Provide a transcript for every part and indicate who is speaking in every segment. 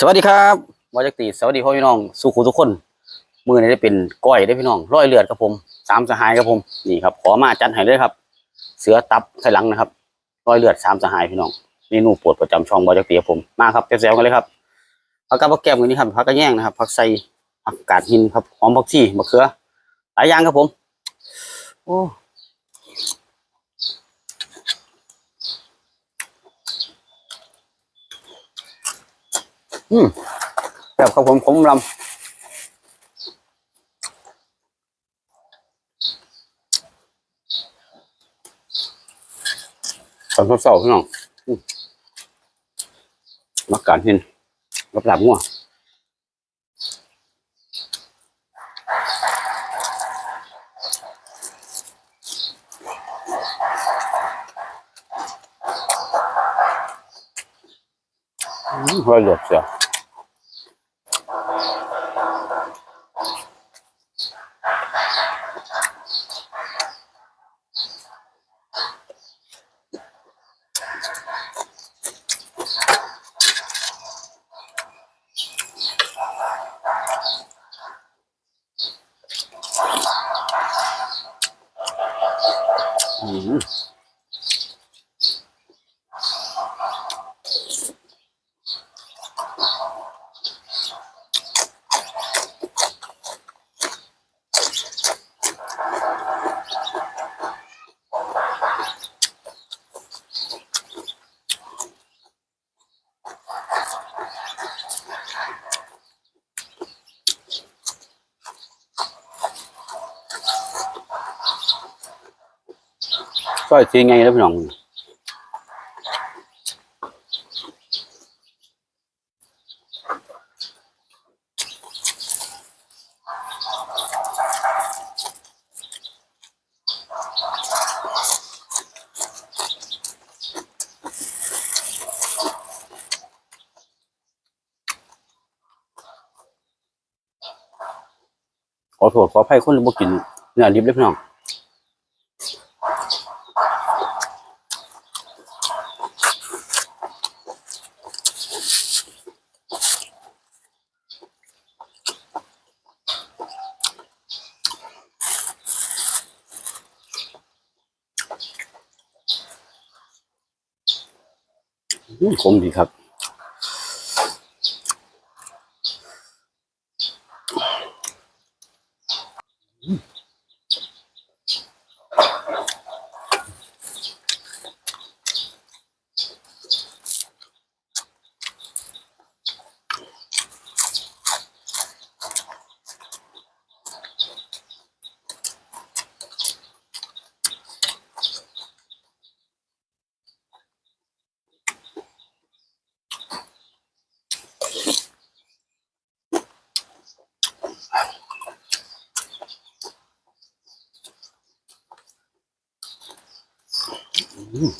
Speaker 1: สวัสดีครับวาจักตีสวัสดีพ่อพี่น้องสุขุทุกคน มือนี้ได้เป็นก้อยได้พี่น้องร้อยเลือดครับผมสามสหายครับผมนี่ครับ ขอมาจัดให้เลยครับ เสือตับไข่หลังนะครับร้อยเลือดสามสหายพี่น้องเมนูปรดประจำช่องวาจักตีครับผมมาครับแซวๆกันเลยครับผักกาดผักแก้มกันนี้ครับผักกระแยงนะครับผักใส่ผักกาดหินครับหอมผักชีมะเขือหลายอย่างครับผม โอ้ อืมแบบครับผมผมลำตอนเศร้าๆพี่น้องมักการเห็นรับหลับงัวอืมว่าเหลือเสียอืม ซอยสีไงแล้วพี่น้องขอโทษขออภัยคนที่บ่กินเนื้อดิบเลยพี่น้อง ขมดีครับ Ooh.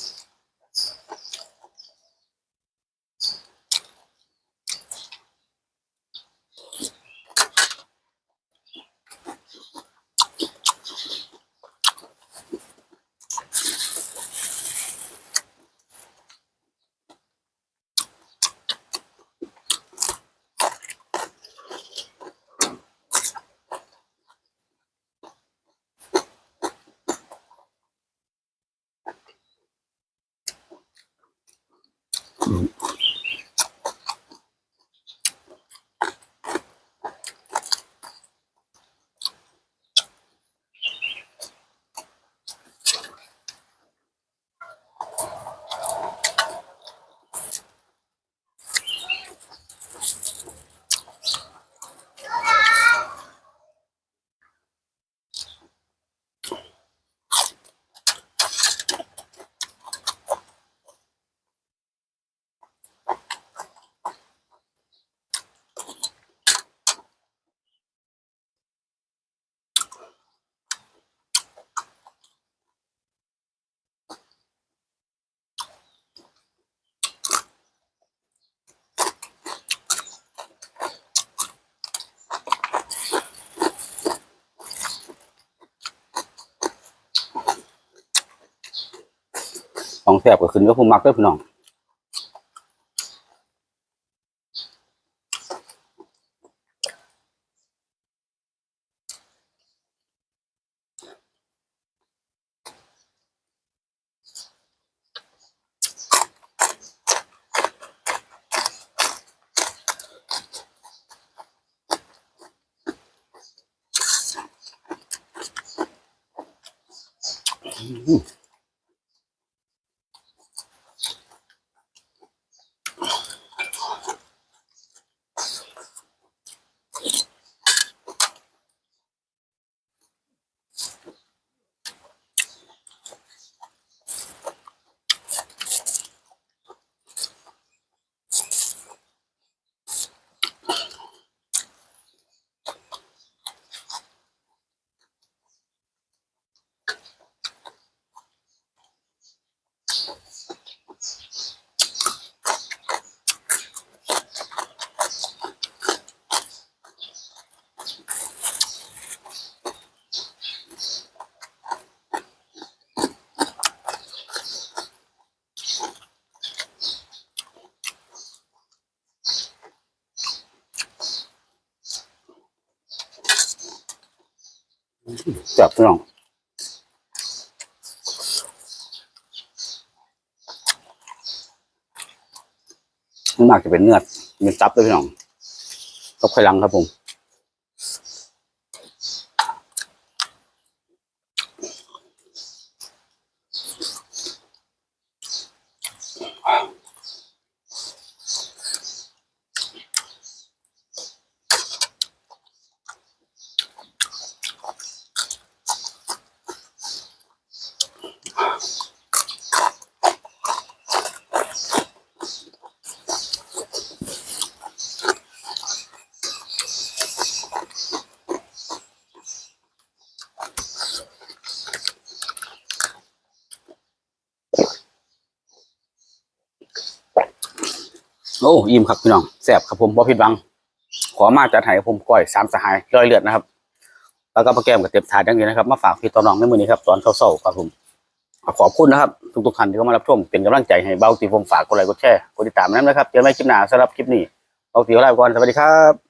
Speaker 1: group. ของแซ่บก็ขึ้นก็ผู้มักด้วยพี่น้อง嗯。Mm. จับพี่น้องมันมากจะเป็นเนื้อมีตับด้วยพี่น้องตับไข่ลังครับผม โอ้อิ่มครับพี่น้องแสบครับผมบ่ผิดหวัง ขอมาจัดให้ผมก้อยสามสหายร้อยเลือดนะครับ แล้วก็ปลาแก้มกับเต็มถาดอย่างนี้นะครับมาฝากพี่ต่อน้องในมือนี้ครับตอนเช้าๆครับผมขอบคุณนะครับ ทุกๆท่านที่เข้ามารับชมเป็นกำลังใจให้เบ้าตีผมฝากกดไลค์กดแชร์กดติดตามนั้นนะครับเจอกันใหม่คลิปหน้าสำหรับคลิปนี้เบาตีขอลาไปก่อนสวัสดีครับ